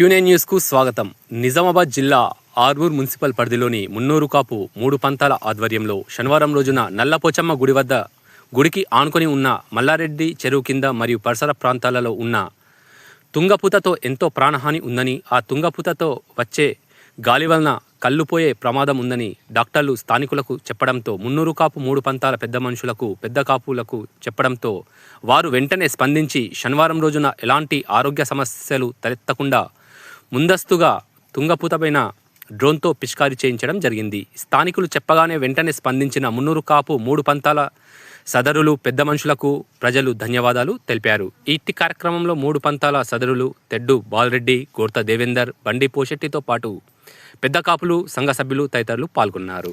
క్యూనే న్యూస్కు స్వాగతం. నిజామాబాద్ జిల్లా ఆర్మూర్ మున్సిపల్ పరిధిలోని మున్నూరు కాపు మూడు పంతాల ఆధ్వర్యంలో శనివారం రోజున నల్లపోచమ్మ గుడి వద్ద గుడికి ఆనుకొని ఉన్న మల్లారెడ్డి చెరువు కింద మరియు పరిసర ప్రాంతాలలో ఉన్న తుంగపూతతో ఎంతో ప్రాణహాని ఉందని ఆ తుంగపూతతో వచ్చే గాలి వలన కళ్ళుపోయే ప్రమాదం ఉందని డాక్టర్లు స్థానికులకు చెప్పడంతో మున్నూరు కాపు మూడు పంతాల పెద్ద మనుషులకు పెద్ద కాపులకు చెప్పడంతో వారు వెంటనే స్పందించి శనివారం రోజున ఎలాంటి ఆరోగ్య సమస్యలు తలెత్తకుండా ముందస్తుగా తుంగపూతపైన డ్రోన్తో పిచికారీ చేయించడం జరిగింది. స్థానికులు చెప్పగానే వెంటనే స్పందించిన మున్నూరు కాపు మూడు పంతాల సదరులు పెద్ద మనుషులకు ప్రజలు ధన్యవాదాలు తెలిపారు. ఇట్టి కార్యక్రమంలో మూడు పంతాల సదరులు తెడ్డు బాలరెడ్డి గోర్త దేవేందర్ బండి పోషెట్టితో పాటు పెద్ద కాపులు సంఘ సభ్యులు తదితరులు పాల్గొన్నారు.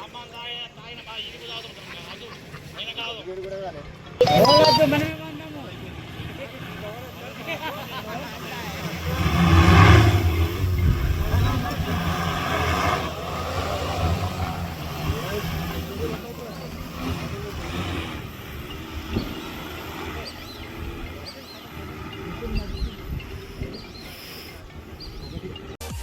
ஆமாங்க தாய் தாய் நம்ம இருபதாவது அதுவும் எனக்காவது